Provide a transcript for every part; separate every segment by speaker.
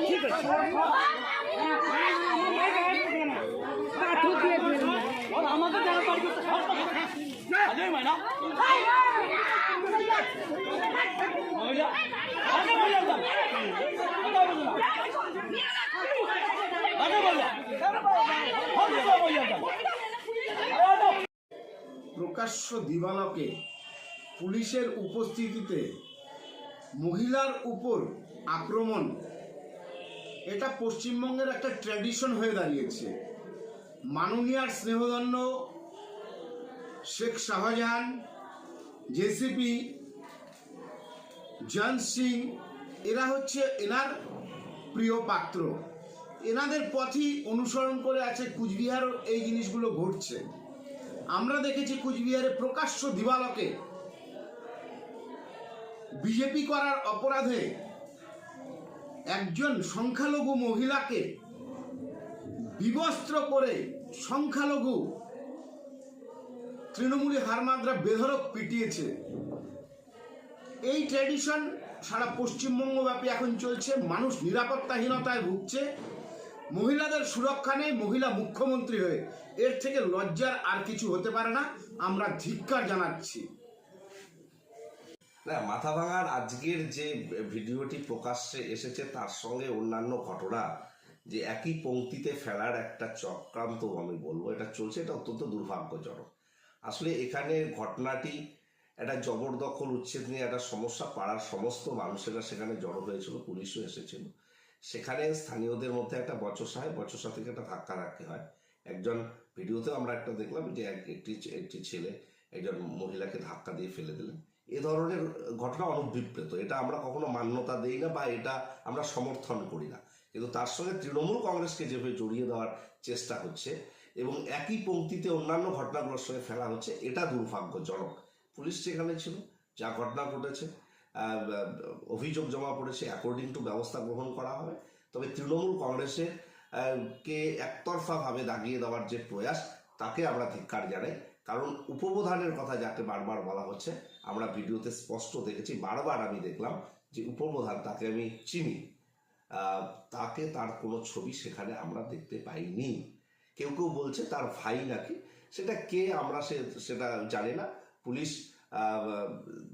Speaker 1: ঠিক আছে আমাদের যারা পারবে হাজার মাইনা মহিলা আগে মহিলা আগে মহিলা আগে মহিলা
Speaker 2: প্রকাশ্য দিবালকে পুলিশের উপস্থিতিতে মহিলার উপর আক্রমণ, এটা পশ্চিমবঙ্গের একটা ট্র্যাডিশন হয়ে দাঁড়িয়েছে। মাননীয়ার স্নেহদণ্ড শেখ শাহজাহান, জেসিপি জন সিং, এরা হচ্ছে এনার প্রিয় পাত্র। এনাদের পথই অনুসরণ করে আছে কুচবিহারও এই জিনিসগুলো ঘটছে। আমরা দেখেছি কুচবিহারে প্রকাশ্য দিবালকে বিজেপি করার অপরাধে একজন সংখ্যালঘু মহিলাকে বিবস্ত্র করে সংখ্যালঘু তৃণমূলী হারমাদরা বেধরক পিটিয়েছে। এই ট্র্যাডিশন সারা পশ্চিমবঙ্গব্যাপী এখন চলছে। মানুষ নিরাপত্তাহীনতায় ভুগছে। মহিলাদের সুরক্ষা নেই, মহিলা মুখ্যমন্ত্রী হয়ে। এর থেকে লজ্জার আর কিছু হতে পারে না, আমরা ধিক্কার জানাচ্ছি।
Speaker 3: না মাথা ভাঙার আজকের যে ভিডিওটি প্রকাশ্যে এসেছে, তার সঙ্গে অন্যান্য ঘটনা, যে একই পংক্তিতে ফেলার একটা চক্রান্ত আমি বলব। এটা চলছে, এটা অত্যন্ত দুর্ভাগ্যজনক। আসলে এখানে ঘটনাটি একটা জবরদখল উচ্ছেদ নিয়ে একটা সমস্যা, পাড়ার সমস্ত মানুষেরা সেখানে জড়ো হয়েছিল, পুলিশও এসেছিল। সেখানে স্থানীয়দের মধ্যে একটা বচসা হয়। বচসা থেকে একটা ধাক্কা ধাক্কি হয়। একজন ভিডিওতেও আমরা একটা দেখলাম যে এক- একটি একটি ছেলে একজন মহিলাকে ধাক্কা দিয়ে ফেলে দিলেন। এ ধরনের ঘটনা অনুবিপ্রেত এটা আমরা কখনো মান্যতা দেই না বা এটা আমরা সমর্থন করি না। কিন্তু তার সঙ্গে তৃণমূল কংগ্রেসকে যেভাবে জড়িয়ে দেওয়ার চেষ্টা হচ্ছে এবং একই পংক্তিতে অন্যান্য ঘটনাগুলোর সঙ্গে ফেলা হচ্ছে, এটা দুর্ভাগ্যজনক। পুলিশ সেখানে ছিল, যা ঘটনা ঘটেছে। অভিযোগ জমা পড়েছে অ্যাকর্ডিং টু ব্যবস্থা গ্রহণ করা হবে। তবে তৃণমূল কংগ্রেসের কে একতরফাভাবে দাগিয়ে দেওয়ার যে প্রয়াস, তাকে আমরা ধিক্কার জানাই। কারণ উপপ্রধানের কথা যাকে বারবার বলা হচ্ছে, আমরা ভিডিওতে স্পষ্ট দেখেছি, বারবার আমি দেখলাম যে উপপ্রধান তাকে আমি চিনি। তাকে তার কোনো ছবি সেখানে আমরা দেখতে পাইনি। কেউ কেউ বলছে তার ভাই নাকি, সেটা কে আমরা সে, সেটা জানি না। পুলিশ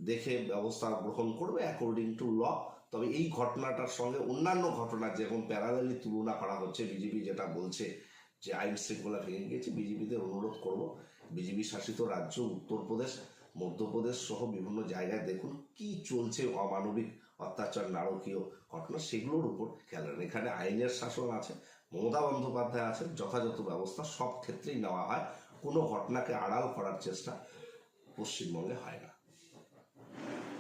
Speaker 3: দেখে ব্যবস্থা গ্রহণ করবে অ্যাকর্ডিং টু ল তবে এই ঘটনাটার সঙ্গে অন্যান্য ঘটনা, যেমন প্যারালালি তুলনা করা হচ্ছে বিজেপি যেটা বলছে যে আইন শৃঙ্খলা ভেঙে গেছে বিজেপিতে অনুরোধ করব। বিজেপি শাসিত রাজ্য, উত্তরপ্রদেশ, মধ্যপ্রদেশ সহ বিভিন্ন জায়গায় দেখুন কি চলছে অমানবিক অত্যাচার, নারকীয় ঘটনা, সেগুলোর উপর খেয়াল এখানে আইনের শাসন আছে, মমতা বন্দ্যোপাধ্যায় আছেন, যথাযথ ব্যবস্থা সব ক্ষেত্রেই নেওয়া হয়। কোনো ঘটনাকে আড়াল করার চেষ্টা পশ্চিমবঙ্গে হয় না